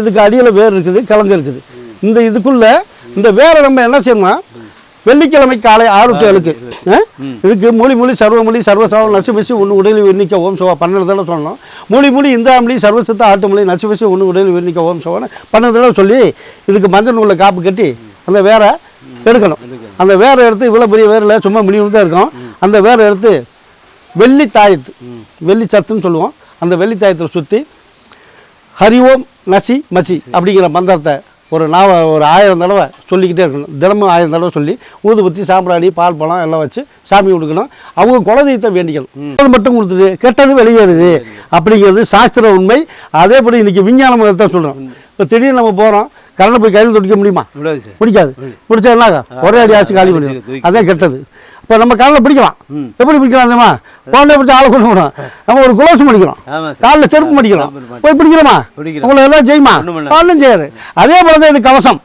இதுக்கு அடியில் வேர் இருக்குது கிழங்கு இருக்குது. இந்த இதுக்குள்ள இந்த வேரை நம்ம என்ன செய்யணும்னா வெள்ளிக்கிழமை காலை ஆறு டு ஏழுக்கு? இதுக்கு மூலி மூலி சர்வமொழி சர்வசாவம் நசுபசி ஒன்று உடலில் விண்ணிக்க ஓம் சோவா பன்னெண்டு தடவை சொல்லணும். மூலி மூலி இந்தாமொழி சர்வசித்த ஆட்டுமொழி நசுபசி ஒன்று உடலில் விண்ணிக்க ஓம் சோவான்னு பன்னெண்டு தடவை சொல்லி இதுக்கு மஞ்சள் நூலில் காப்பு கட்டி அந்த வேரை எடுக்கணும். அந்த வேரை எடுத்து இவ்வளோ பெரிய வேரில் சும்மா மினிமம் தான் இருக்கும். அந்த வேரை எடுத்து வெள்ளி தாயத்து வெள்ளி சத்துன்னு சொல்லுவோம். அந்த வெள்ளி தாயத்தை சுற்றி ஹரி ஓம் நசி மசி அப்படிங்கிற மந்திரத்தை ஒரு நாவ ஒரு ஆயிரம் தடவை சொல்லிக்கிட்டே இருக்கணும். தினமும் ஆயிரம் தடவை சொல்லி ஊதுபத்தி சாம்பிராணி பால் பழம் எல்லாம் வச்சு சாமி கொடுக்கணும் அவங்க குலதெய்வத்தை வேண்டிக்கணும். அது மட்டும் கொடுத்துட்டு கெட்டது வெளியேறுது அப்படிங்கிறது சாஸ்திர உண்மை. அதேபடி இன்னைக்கு விஞ்ஞானம் தான் சொல்கிறோம் இப்போ திடீர்னு நம்ம போகிறோம் கரண்ட் போய் கையில் துடிக்க முடியுமா? பிடிக்காது பிடிச்சா என்னங்க ஒரே அடி ஆச்சு காலி பண்ணிடும். அதான் கெட்டது. இப்போ நம்ம காலில் பிடிக்கலாம். எப்படி பிடிக்கலாம் தெரியுமா? குழந்தை பிடிச்ச ஆளை கொண்டு விடும் நம்ம ஒரு குலோசு மடிக்கிறோம் காலில் செருப்பு மடிக்கிறோம் போய் பிடிக்கிறோமா? பிடிக்கிறோம். உங்களை எல்லாம் செய்யுமா. ஒன்றும் செய்யாது. அதே போல தான் இது கவசம்.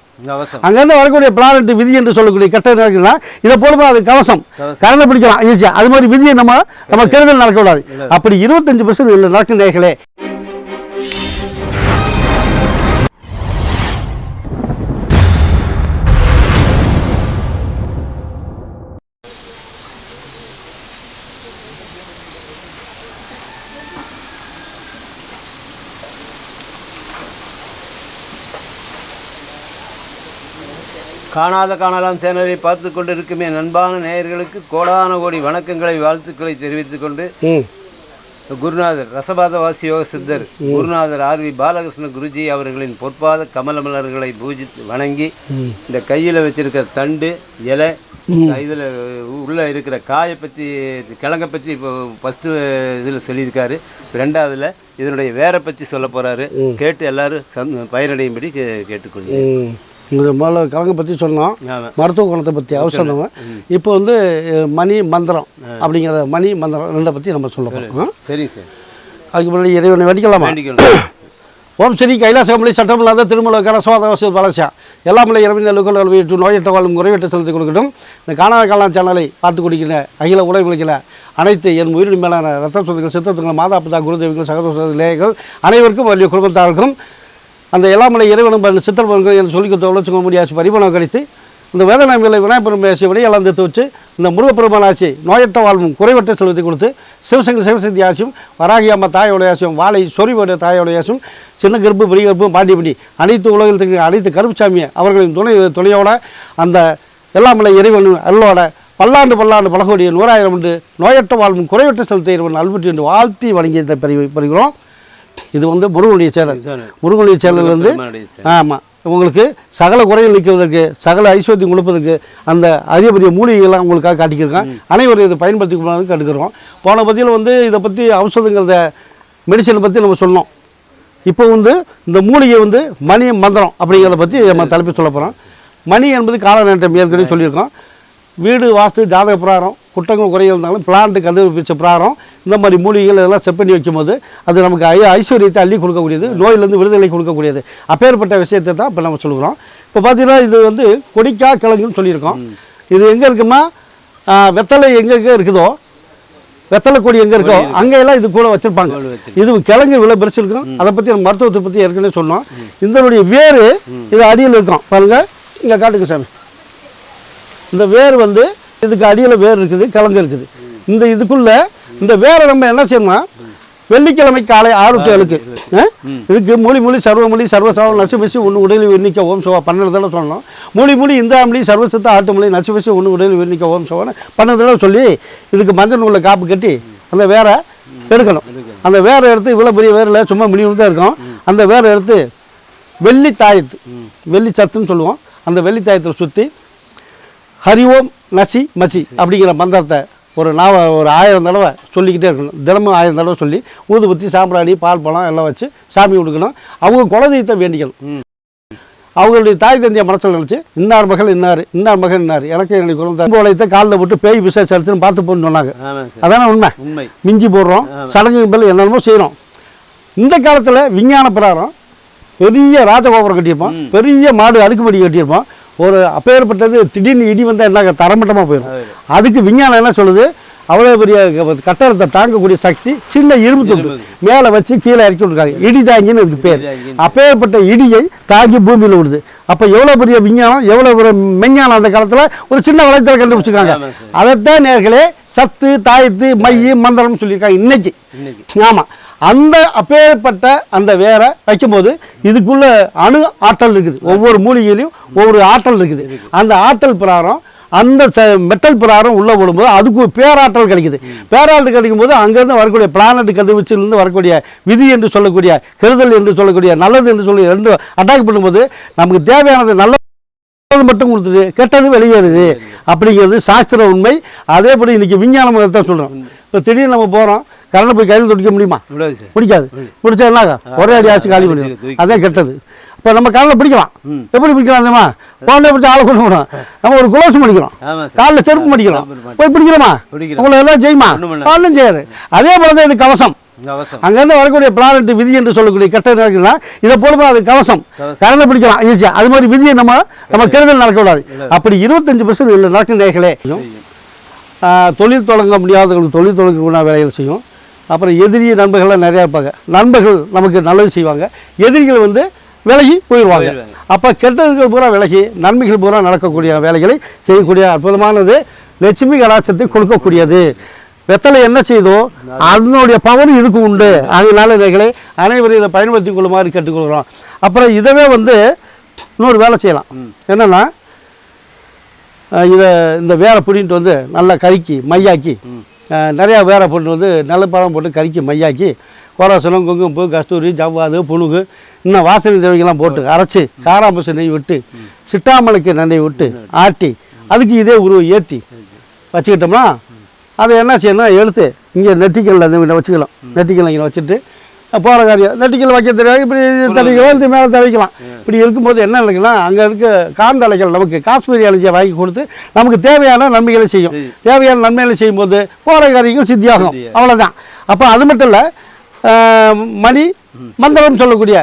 அங்கேருந்து வரக்கூடிய பிளானட் விதி என்று சொல்லக்கூடிய கெட்ட நடக்குதுன்னா இதை போல அது கவசம். கரண்ட் பிடிக்கலாம் ஈஸியாக அது மாதிரி விதியை நம்ம நம்ம கெடுதல் நடக்கக்கூடாது. அப்படி இருபத்தஞ்சு பர்சன்ட் நடக்கும் நேர்களே காணாத காணலாம் சேனலை பார்த்து கொண்டு இருக்குமே நண்பான நேயர்களுக்கு கோடான கோடி வணக்கங்களை வாழ்த்துக்களை தெரிவித்துக் கொண்டு குருநாதர் ரசபாதவாசி யோக சித்தர் குருநாதர் ஆர் வி பாலகிருஷ்ண குருஜி அவர்களின் பொற்பாத கமலமலர்களை பூஜித்து வணங்கி இந்த கையில் வச்சிருக்கிற தண்டு இலை இதில் உள்ள இருக்கிற காயை பற்றி கிழங்கை பற்றி இப்போ ஃபஸ்ட்டு இதில் சொல்லியிருக்காரு. ரெண்டாவதுல இதனுடைய வேரை பற்றி சொல்ல போகிறாரு கேட்டு எல்லாரும் சந் பயனடையும்படி கே கேட்டுக்கொள்கிறேன். ம். இந்த முதல்ல கிழங்கு பற்றி சொன்னோம் மருத்துவ குணத்தை பற்றி அவசரம் இப்போ வந்து மணி மந்திரம் அப்படிங்கிற மணி மந்திரம் ரெண்டை பற்றி நம்ம சொல்ல போகிறோம் சரிங்க சார். அதுக்கு முன்னாடி இறைவனை வேண்டிக்கலாமா? ஓம் ஸ்ரீ கைலாசகமலை சட்டமில்லாத திருமல கரசவாதவசி வளர்ச்சியா. எல்லாமலை இரவின் நலுக்கள் வீட்டு நோயற்ற வாழும் குறைவற்ற செலுத்தி கொடுக்கட்டும். இந்த காணாத காலம் சேனலை பார்த்து கொடுக்கிற அகில உலகில் அனைத்து என் உயிரின் மேலான ரத்த சொத்துக்கள் சித்தத்துக்கள் மாதா பிதா குருதேவிகள் சகதோஷ லேயர்கள் அனைவருக்கும் வலிய குடும்பத்தாருக்கும் அந்த எல்லாமலை இறைவனும் அந்த சித்திரபவர்கள் என்று சொல்லி கொடுத்த உழைச்சுக்க முடியாச்சு பரிமாணம் கழித்து இந்த வேதநாமிகளை விநாயகபெரும் ஆசியை எல்லாம் தீர்த்து வச்சு இந்த முருகப்பெருமான் ஆசி நோயற்ற வாழ்வும் குறைவற்ற செலுத்தி கொடுத்து சிவசங்கர் சிவசக்தி ஆசியும் வராகி அம்மா தாயோடைய ஆசியும் வாழை சொறிவோட தாயோடைய ஆசியும் சின்ன கருப்பு பெரிய கருப்பு பாண்டியபடி அனைத்து உலகத்துக்கு அனைத்து கருப்புசாமியை அவர்களின் துணை துணையோட அந்த எல்லாமலை இறைவன் அல்லோட பல்லாண்டு பல்லாண்டு பழகக்கூடிய நூறாயிரம் என்று நோயற்ற வாழ்வும் குறைவற்ற செலுத்த இறைவன் அல்பற்றி என்று வாழ்த்தி வணங்கியதை பெறுகிறோம் இது வந்து முருகனுடைய சேனல். முருகனுடைய சேனல் வந்து. ஆமாம் உங்களுக்கு சகல குறைகள் நீக்குவதற்கு சகல ஐஸ்வர்யம் கொடுப்பதற்கு அந்த அரிய பெரிய மூலிகைகள்லாம் உங்களுக்காக காட்டிக்கிருக்கோம் அனைவரும் இதை பயன்படுத்தி கட்டுக்கிறோம். போன பற்றியில் வந்து இதை பற்றி ஔஷதங்கிறத மெடிசனை பற்றி நம்ம சொன்னோம். இப்போ வந்து இந்த மூலிகை வந்து மணி மந்திரம் அப்படிங்கிறத பற்றி நம்ம தலைப்பு சொல்ல போகிறோம் மணி என்பது கால நேட்டம் ஏற்கனவே சொல்லியிருக்கோம். வீடு வாஸ்து ஜாதக பிரகாரம் குட்டங்கள் குறைகள் இருந்தாலும் பிளான்ட்டு கண்டுபிடிச்ச பிரகாரம் இந்த மாதிரி மூலிகைகள் இதெல்லாம் செட் பண்ணி வைக்கும்போது அது நமக்கு ஐ ஐஸ்வர்யத்தை அள்ளி கொடுக்கக்கூடியது நோயிலேருந்து விடுதலை கொடுக்கக்கூடியது. அப்பேற்பட்ட விஷயத்தை தான் இப்போ நம்ம சொல்கிறோம் இப்போ பார்த்தீங்கன்னா இது வந்து கொடிக்கா கிழங்குன்னு சொல்லியிருக்கோம். இது எங்கே இருக்குமா? வெத்தலை எங்கெங்கே இருக்குதோ வெத்தலை கொடி எங்கே இருக்கோ அங்கெல்லாம் இது கூட வச்சுருப்பாங்க. இது கிழங்கு இவ்வளோ பெருசு இருக்கும் அதை பற்றி நம்ம மருத்துவத்தை பற்றி ஏற்கனவே சொன்னோம். இதனுடைய வேறு இது அடியில் இருக்கும். பாருங்க. இங்கே காட்டுங்க சாமி. இந்த வேர் வந்து இதுக்கு அடியில் வேர் இருக்குது கிழங்கு இருக்குது. இந்த இதுக்குள்ள இந்த வேரை நம்ம என்ன செய்யணும்னா வெள்ளிக்கிழமை காலை ஆறு டு ஏழுக்கு? இதுக்கு மூலி மூலி சர்வமொழி சர்வசாவம் நசுபசி ஒன்று உடலில் விண்ணிக்க ஓம் சோவா பன்னெண்டு தடவை சொல்லணும். மூலி மூலி இந்தாமொழி சர்வசித்த ஆட்டுமொழி நசுபசி ஒன்று உடலில் விண்ணிக்க ஓம் சோவான்னு பன்னெண்டு தடவை சொல்லி இதுக்கு மஞ்சள் நூலில் காப்பு கட்டி அந்த வேரை எடுக்கணும். அந்த வேரை எடுத்து இவ்வளோ பெரிய வேரில் சும்மா மினிமம் தான் இருக்கும். அந்த வேரை எடுத்து வெள்ளி தாயத்து வெள்ளி சத்துன்னு சொல்லுவோம். அந்த வெள்ளி தாயத்தை சுற்றி ஹரி ஓம் நசி மசி அப்படிங்கிற மந்திரத்தை ஒரு நாவ ஒரு ஆயிரம் தடவை சொல்லிக்கிட்டே இருக்கணும். தினமும் ஆயிரம் தடவை சொல்லி ஊதுபத்தி சாம்பிராணி பால் பழம் எல்லாம் வச்சு சாமி கொடுக்கணும். அவங்க குலதெய்வத்தை வேண்டிக்கணும். அவங்களுடைய தாய் தந்தைய மனசில் நினச்சி இன்னார் மகள் இன்னார் இன்னார் மகன் இன்னார் எனக்கு என்னுடைய குழந்தை குழந்தைத்த காலில் போட்டு பேய் பிசாசு எடுத்துன்னு பார்த்து போன்னு சொன்னாங்க. அதானே உண்மை? உண்மை. மிஞ்சி போடுறோம். சடங்கு மேலே என்னென்னமோ செய்கிறோம் இந்த காலத்தில் விஞ்ஞான பிரகாரம் பெரிய ராஜகோபுரம் கட்டியிருப்போம். பெரிய மாடு அடுக்குப்படி கட்டியிருப்போம். ஒரு அப்பேற்பட்டது திடீர்னு இடி வந்தால் என்ன தரமட்டமாக போயிடும் அதுக்கு விஞ்ஞானம் என்ன சொல்லுது? அவ்வளோ பெரிய கட்டடத்தை தாங்கக்கூடிய சக்தி சின்ன இரும்பு துண்டு மேலே வச்சு கீழே இறக்கி விட்டுருக்காங்க. இடி தாங்கின்னு இதுக்கு பேர். அப்பேற்பட்ட இடியை தாங்கி பூமியில் விடுது. அப்போ எவ்வளோ பெரிய விஞ்ஞானம் எவ்வளோ பெரிய மெஞ்ஞானம் அந்த காலத்தில்? ஒரு சின்ன வளையத்தில் கண்டுபிடிச்சிருக்காங்க. அதைத்தான் நேர்களே சத்து தாயத்து மைய மந்திரம் சொல்லியிருக்காங்க. இன்னைக்கு. ஆமாம் அந்த அப்பேற்பட்ட அந்த வேரை வைக்கும்போது இதுக்குள்ள அணு ஆற்றல் இருக்குது. ஒவ்வொரு மூலிகையிலையும் ஒவ்வொரு ஆற்றல் இருக்குது. அந்த ஆற்றல் பிரகாரம் அந்த ச மெட்டல் பிரகாரம் உள்ளே விடும்போது அதுக்கு பேராற்றல் கிடைக்குது. பேராற்றல் கிடைக்கும் போது அங்கேருந்து வரக்கூடிய பிளானட் கதிர்வீச்சிலிருந்து வரக்கூடிய விதி என்று சொல்லக்கூடிய கெடுதல் என்று சொல்லக்கூடிய நல்லது என்று சொல்லி ரெண்டு அட்டாக் பண்ணும்போது நமக்கு தேவையானது நல்ல நல்லது மட்டும் கொடுத்துட்டு கெட்டது வெளியேறுது. அப்படிங்கிறது சாஸ்திர உண்மை. அதேபடி இன்னைக்கு விஞ்ஞானம் தான் சொல்கிறோம் இப்போ திடீர்னு நம்ம போகிறோம் கரண்ட் போய் கையில் துடிக்க முடியுமா? பிடிக்காது. பிடிச்சா என்ன ஒரே அடி ஆச்சு காலி தூக்கி. அதான் கெட்டது. இப்போ நம்ம காலில் பிடிக்கலாம். எப்படி பிடிக்கலாம் தெரியுமா? குழந்தை பிடிச்ச ஆளை கொண்டு போகிறோம் நம்ம ஒரு ஆமாம் சார். காலில் செருப்பு மடிக்கிறோம். போய் பிடிக்கிறோமா. உங்களை எல்லாம் செய்யுமா. ஒன்றும் செய்யாது. அதே போல தான் இது கவசம். அங்கேருந்து வரக்கூடிய பிளானட் விதி என்று சொல்லக்கூடிய கெட்ட நடக்குதுன்னா இதை போல அது கவசம். கவசம். கரண்ட் பிடிக்கலாம் ஈஸியாக அது மாதிரி விதியை நம்ம நம்ம கெடுதல் நடக்கக்கூடாது. அப்படி இருபத்தஞ்சு பர்சன்ட் இல்லை நடக்கும் நேர்களே தொழில் தொடங்க முடியாதவங்களுக்கு தொழில் தொடங்கக்கூடிய வேலைகள் செய்யும். அப்புறம் எதிரி நண்பர்கள்லாம் நிறையா இருப்பாங்க. நண்பர்கள் நமக்கு நல்லது செய்வாங்க. எதிரிகள் வந்து விலகி போயிடுவாங்க. அப்போ கெட்டதுகள் பூரா விலகி நன்மைகள் பூரா நடக்கக்கூடிய வேலைகளை செய்யக்கூடிய அற்புதமானது லட்சுமி கடாட்சத்தை கொடுக்கக்கூடியது. வெத்தலை என்ன செய்தோ அதனுடைய பவர் இதுக்கு உண்டு. அதனால இதைகளை அனைவரும் இதை பயன்படுத்தி கொள்ளுமாறு கேட்டுக்கொள்கிறோம். அப்புறம் இதவே வந்து இன்னொரு வேலை செய்யலாம். என்னென்னா இதை இந்த வேரை பிடின்ட்டு வந்து நல்லா கறிக்கி மையாக்கி நிறையா வேற பொண்ணு வந்து நல்ல பழம் போட்டு கறிக்கு மையாக்கி கோராசனம் குங்குமப்பூ கஸ்தூரி ஜவ்வாது புழுகு இன்னும் வாசனை திரவியெல்லாம் போட்டு அரைச்சி காராம்பச நெய் விட்டு சிட்டாமலைக்கு நெய் விட்டு ஆட்டி அதுக்கு இதே உருவம் ஏற்றி வச்சுக்கிட்டோம்னா அதை என்ன செய்யணும் எடுத்து இங்கே நெட்டிக்கல்ல வச்சுக்கலாம். நெட்டிக்கல்ல இங்கே வச்சுட்டு போகிற காரியம் நெட்டிக்கல் வைக்க தெரியாது இப்படி தடிக்கலாம் இது மேலே தடிக்கலாம் இப்படி இருக்கும்போது என்ன நடக்குன்னா அங்கே இருக்க காந்த அலைகள் நமக்கு. காஷ்மீரி அலைஞ்சியை வாங்கி கொடுத்து நமக்கு தேவையான நன்மைகளை செய்யும். தேவையான நன்மைகளை செய்யும்போது போகிற காரியங்கள் சித்தியாகும். அவ்வளோதான் அப்போ அது மட்டும் இல்லை மணி மந்திரம் சொல்லக்கூடிய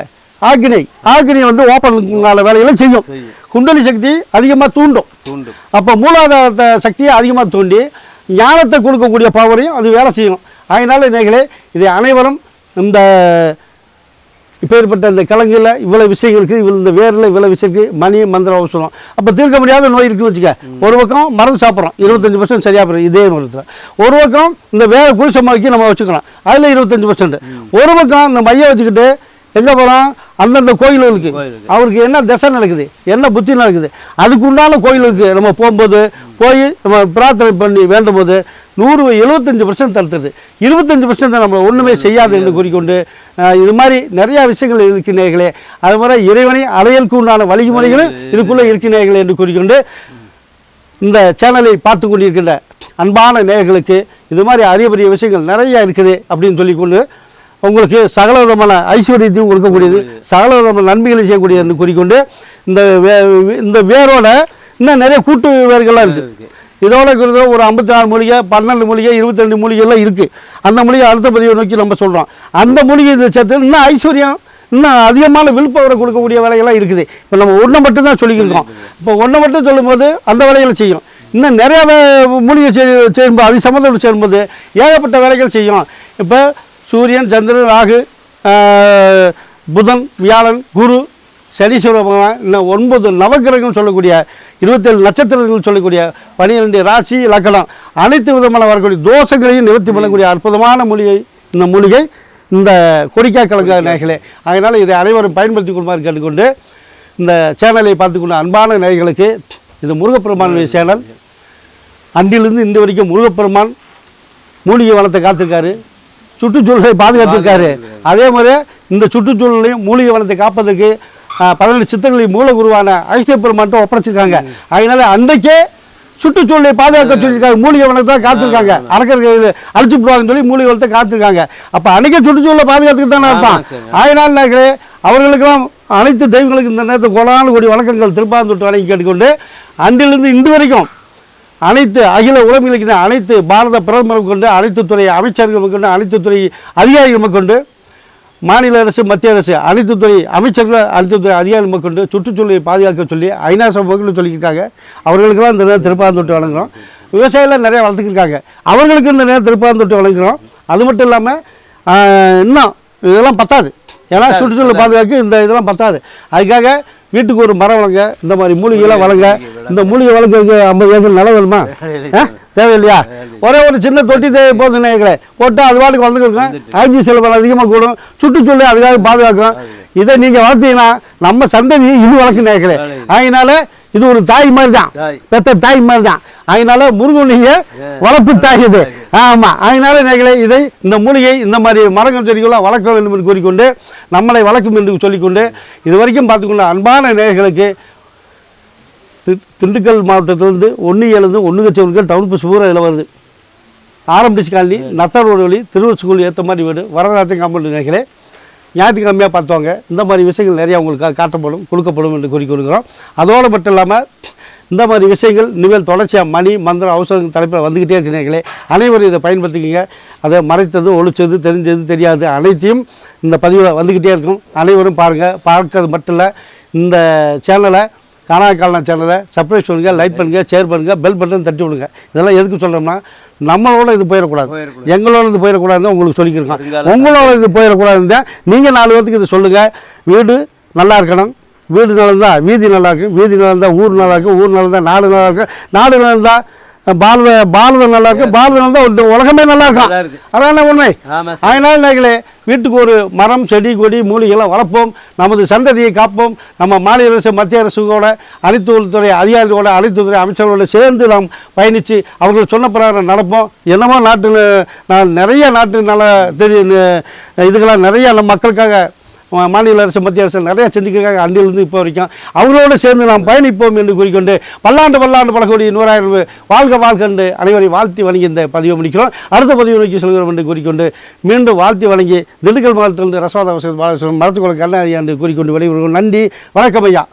ஆக்னி. ஆக்னி வந்து ஓப்பன் வேலைகளை செய்யும். குண்டலி சக்தி அதிகமாக தூண்டும். தூண்டும். அப்போ மூலாதார சக்தியை அதிகமாக தூண்டி ஞானத்தை கொடுக்கக்கூடிய பவரையும் அது வேலை செய்யும். அதனால நேர்களே இதை அனைவரும் இந்த இப்பேற்பட்ட இந்த கிழங்குல இவ்வளோ விஷயங்கள் இருக்குது இவ்வளோ இந்த வேரில் இவ்வளோ விஷயம் இருக்குது மணி மந்திரம் அவசரம். அப்போ தீர்க்க முடியாத நோய் இருக்குன்னு வச்சுக்க ஒரு பக்கம் மருந்து சாப்பிட்றோம் இருபத்தஞ்சி பர்சன்ட் சரியாக போயிடும் இதே மருந்துல. ஒரு பக்கம் இந்த வேற குளிசமாக்கி நம்ம வச்சுக்கலாம் அதில் இருபத்தஞ்சி பர்சன்ட் ஒரு பக்கம் இந்த மையம் வச்சுக்கிட்டு எங்கே போகிறோம் அந்தந்த கோயில்களுக்கு. அவருக்கு என்ன திசை நடக்குது? என்ன புத்தி நடக்குது? அதுக்கு உண்டான கோயிலுக்கு நம்ம போகும்போது போய் நம்ம பிரார்த்தனை பண்ணி வேண்டும் போது நூறு எழுபத்தஞ்சு பர்சன்ட் தடுத்துது இருபத்தஞ்சு பர்சன்ட் நம்ம ஒன்றுமே செய்யாது என்று கூறிக்கொண்டு இது மாதிரி நிறையா விஷயங்கள் இருக்கின்றீர்களே. அது மாதிரி இறைவனை அடையலுக்கு உண்டான வழிமுறைகளும் இதுக்குள்ளே இருக்கின்றீர்களே என்று கூறிக்கொண்டு இந்த சேனலை பார்த்து கொண்டிருக்கின்ற அன்பான நேயர்களுக்கு இது மாதிரி அரிய பெரிய விஷயங்கள் நிறைய இருக்குது அப்படின்னு சொல்லிக்கொண்டு உங்களுக்கு சகல விதமான ஐஸ்வர்யத்தையும் கொடுக்கக்கூடியது சகல விதமான நன்மைகளை செய்யக்கூடியது என்று கூறிக்கொண்டு இந்த வே இந்த வேரோட இன்னும் நிறைய கூட்டு வேர்கள்லாம் இருக்குது இதோட இருக்கிறது ஒரு ஐம்பத்தி நாலு மூலிகை பன்னெண்டு மூலிகை இருபத்தி ரெண்டு மூலிகைலாம் இருக்குது அந்த மூலிகை அடுத்த பதிவை நோக்கி நம்ம சொல்கிறோம் அந்த மூலிகை இதை சேர்த்து இன்னும் ஐஸ்வர்யம் இன்னும் அதிகமான விழுப்பவரை கொடுக்கக்கூடிய வேலைகள்லாம் இருக்குது. இப்போ நம்ம ஒன்றை மட்டும் தான் சொல்லியிருக்கோம் இப்போ ஒன்றை மட்டும் சொல்லும்போது அந்த வேலைகளை செய்யும். இன்னும் நிறைய மூலிகை செய் செய்யும்போது அது சம்மந்தப்பட்டு சேரும்போது ஏகப்பட்ட வேலைகள் செய்யும். இப்போ சூரியன் சந்திரன் ராகு புதன் வியாழன் குரு சனீஸ்வர பகவான் இன்னும் ஒன்பது நவக்கிரகம் சொல்லக்கூடிய இருபத்தேழு நட்சத்திரங்கள் சொல்லக்கூடிய பனிரெண்டு ராசி லக்கணம். அனைத்து விதமான வரக்கூடிய தோஷங்களையும் நிவர்த்தி பண்ணக்கூடிய அற்புதமான மூலிகை இந்த மூலிகை இந்த கொடிக்கா கிழங்கு நேர்களே அதனால் இதை அனைவரும் பயன்படுத்தி கொள்ளுமாறு கேட்டுக்கொண்டு இந்த சேனலை பார்த்துக்கொண்ட அன்பான நேயர்களுக்கு இது முருகப்பெருமானுடைய சேனல். அன்றிலிருந்து இன்று வரைக்கும் முருகப்பெருமான் மூலிகை வனத்தை காத்திருக்காரு. சுற்றுச்சூழலை பாதுகாத்திருக்காரு. அதே மாதிரி இந்த சுற்றுச்சூழலையும் மூலிகை வனத்தை காப்பதற்கு பதினெட்டு சித்தர்களின் மூலகுருவான ஐசிய பெருமான்ட்டு ஒப்படைச்சிருக்காங்க. அதனால அன்றைக்கே சுற்றுச்சூழலை பாதுகாக்க சொல்லியிருக்காங்க மூலிகை வனத்தை காத்திருக்காங்க. அரக்கர்கள் அழிச்சு விடுவாங்கன்னு சொல்லி மூலிகை வனத்தை காத்திருக்காங்க. அப்போ அன்றைக்கே சுற்றுச்சூழலை பாதுகாத்துக்கு தானே இருப்பான். அதனால் நேர்களே அவர்களுக்கெல்லாம் அனைத்து தெய்வங்களுக்கு இந்த நேரத்தில் கோடான கோடி வணக்கங்கள் திருப்பாந்தொட்டு வணங்கி கேட்டுக்கொண்டு அன்றிலிருந்து இன்று வரைக்கும் அனைத்து அகில உலகில் அனைத்து பாரத பிரதமரும் கொண்டு அனைத்து துறை அமைச்சர்கள் கொண்டு அனைத்து துறை அதிகாரிகள் கொண்டு மாநில அரசு மத்திய அரசு அனைத்து துறை அமைச்சர்கள் அனைத்து துறை அதிகாரிகள் கொண்டு சுற்றுச்சூழலை பாதுகாக்க சொல்லி ஐநா சபைகள் சொல்லியிருக்காங்க. அவர்களுக்கெல்லாம் இந்த நேரம் திருப்பாந்தொட்டு வழங்குறோம். விவசாயிகள் நிறைய வளர்த்துக்கிருக்காங்க. அவர்களுக்கு இந்த நேரம் திருப்பான் தொட்டு வழங்குகிறோம் அது மட்டும் இல்லாமல் இன்னும் இதெல்லாம் பத்தாது. ஏன்னா சுற்றுச்சூழல் பாதுகாக்க இந்த இதெல்லாம் பத்தாது. அதுக்காக வீட்டுக்கு ஒரு மரம் வளங்க இந்த மாதிரி மூலிகைலாம் வளங்க. இந்த மூலிகை வளர்க்கறதுக்கு ஐம்பது ஏக்கர் நிலம் வேணுமா? தேவையில்லையா? ஒரே ஒரு சின்ன தொட்டி தேவை போதும் நேயர்களே போட்டு அது பாட்டுக்கு வந்துருக்கோம் ஆக்சி செலவு அதிகமாக கூடும். சுற்றுச்சூழலை அதுக்காக பாதுகாக்கும். இதை நீங்கள் வளர்த்தீங்கன்னா நம்ம சந்ததி இது வளர்க்கு நேயர்களே அதனால இது ஒரு தாய் மாதிரி தான். பெத்த தாய் மாதிரி தான் அதனால முருகனுடைய வளர்ப்பு தாய் இது. ஆமாம் அதனால நேர்களே இதை இந்த மூலிகை இந்த மாதிரி மரங்கள் செடிகளாக வளர்க்க வேண்டும் என்று கூறிக்கொண்டு நம்மளை வளர்க்கும் என்று சொல்லிக்கொண்டு இது வரைக்கும் பார்த்துக்கொண்ட அன்பான நேயர்களுக்கு தி- திண்டுக்கல் மாவட்டத்திலிருந்து ஒன்று ஏழுந்து ஒன்று கட்சி டவுன் பஸ் பூரா இதில் வருது. ஆரம்பிச்சு காலனி நத்தர் ரோடு வழி திருவள்ளூர் ஸ்கூல் ஏற்ற மாதிரி வீடு. வரதராஜன் காம்பவுண்ட் ஞாயிற்று ஞாயிற்றுக்கிழமையாக பார்த்துவாங்க இந்த மாதிரி விஷயங்கள் நிறையா உங்களுக்கு காட்டப்படும் கொடுக்கப்படும் என்று கூறிக்கொள்கிறோம் அதோடு மட்டும் இல்லாமல் இந்த மாதிரி விஷயங்கள் இனிமேல் தொடர்ச்சியாக மணி மந்திரம் அவசரம் தலைப்பில் வந்துக்கிட்டே இருக்கிறீங்களே அனைவரும் இதை பயன்படுத்திக்கிங்க. அதை மறைத்தது ஒழிச்சது தெரிஞ்சது தெரியாது அனைத்தையும் இந்த பதிவில் வந்துக்கிட்டே இருக்கும். அனைவரும் பாருங்கள் பார்க்கறது மட்டும் இல்லை இந்த சேனலை காணா காலனா சேனலை சப்ஸ்கிரைப் பண்ணுங்கள் லைக் பண்ணுங்கள் ஷேர் பண்ணுங்கள் பெல் பட்டன் தட்டி விடுங்க. இதெல்லாம் எதுக்கு சொல்கிறோம்னா நம்மளோட இது போயிடக்கூடாது. எங்களோட இது போயிடக்கூடாதுன்னு உங்களுக்கு சொல்லிக்கிறோம் வருங்கால உங்களோட இது போயிடக்கூடாதுன்னு நீங்கள் நாலு பேர்த்துக்கு இது சொல்லுங்கள் வீடு நல்லா இருக்கணும். வீடு நல்லா இருந்தால் வீதி நல்லா இருக்கும். வீதி நல்லா இருந்தால் ஊர் நல்லா இருக்கும். ஊர் நல்லா இருந்தால் நாடு நல்லா இருக்கும். நாடு நல்லா இருந்தால் பாரத பாரதம் நல்லா இருக்கும் பாரதம் நல்லா உலகமே நல்லா நல்லா இருக்கும் இருக்கு. அதான உண்மை? அதனால் நீங்களே வீட்டுக்கு ஒரு மரம் செடி கொடி மூலிகைலாம் வளர்ப்போம். நமது சந்ததியை காப்போம். நம்ம மாநில அரசு மத்திய அரசுகளோட அனைத்து துறை அதிகாரிகளோட அனைத்து துறை அமைச்சர்களோட சேர்ந்து நாம் பயணித்து அவர்கள் சொன்ன பிரகாரம் நடப்போம். என்னமோ நாட்டு நான் நிறைய நாட்டு நல தெரியும் இதுக்கெல்லாம் நிறைய நம்ம மக்களுக்காக மாநில அரசு மத்திய அரசு நிறையா செஞ்சுக்கிறாங்க அன்றிலிருந்து இப்போ வரைக்கும் அவங்களோட சேர்ந்து நாம் பயணிப்போம் என்று கூறிக்கொண்டு பல்லாண்டு பல்லாண்டு பழக்கூடிய நூறாயிரம் வாழ்க வாழ்க என்று அனைவரையும் வாழ்த்தி வணங்கி இந்த பதிவை முடிக்கிறோம். அடுத்த பதிவு நோக்கி செல்கிறோம் என்று கூறிக்கொண்டு மீண்டும் வாழ்த்தி வணங்கி திண்டுக்கல் மாவட்டத்திலிருந்து ரசவாத மருத்துவ கண்ணாடி என்று கூறிக்கொண்டு விடைபெறுகிறோம். நன்றி வணக்கம் ஐயா.